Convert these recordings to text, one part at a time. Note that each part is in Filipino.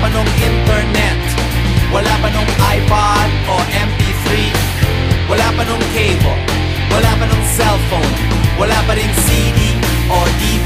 pa nung internet. Wala pa nung iPod o MP3 Wala pa nung cable. Wala pa nung cellphone. Wala pa rin CD o DVD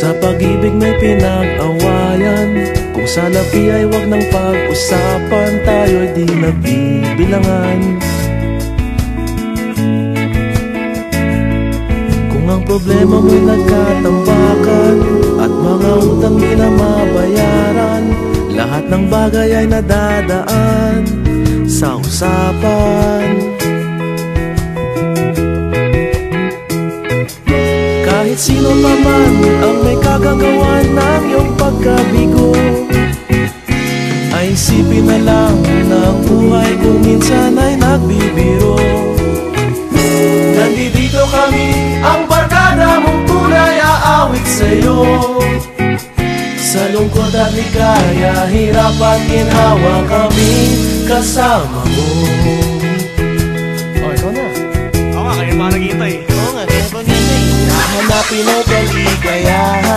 sa pag-ibig may pinag-awayan. Kung sa labi ay wag nang pag-usapan Tayo'y di nagbibilangan Kung ang problema mo'y nagkatambakan At mga utang di na mabayaran Lahat ng bagay ay nadadaan Sa usapan. Kahit sino pa man ang may kagagawa ng iyong pagkabigo. Ay isipin na lang na ang buhay kung minsan ay nagbibiro. Nandito kami, ang barkada mong tunay aawit sa'yo. Sa lungkot at ligaya, hirap at ginhawa kami kasama mo Oh, ikaw na. Oo nga, kaya pa naghihintay Oo nga, kaya pa Hahanapin ay kaligayahan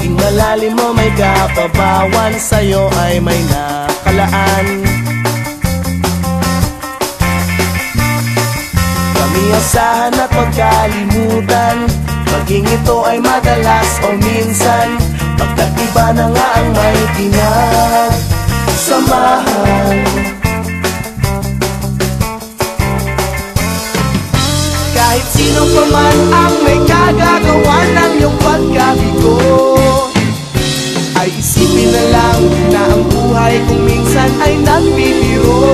Maging malalim mo may kapabawan Sa'yo ay may nakalaan. Kami asahan at magkalimutan Maging ito ay madalas o minsan Pagkat iba na nga ang may pinagsamahan Kahit sino pa man ang may kagagawa ng iyong pagkabigo buhay kung minsan ay nagbibiro.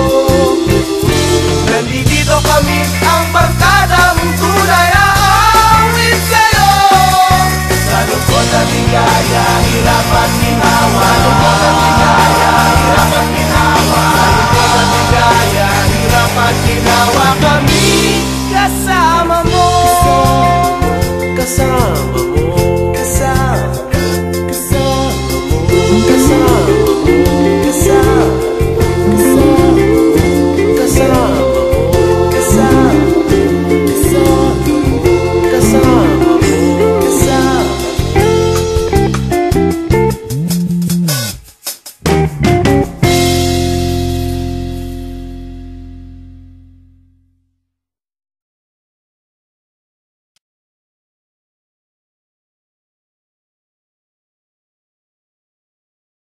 Nandito kami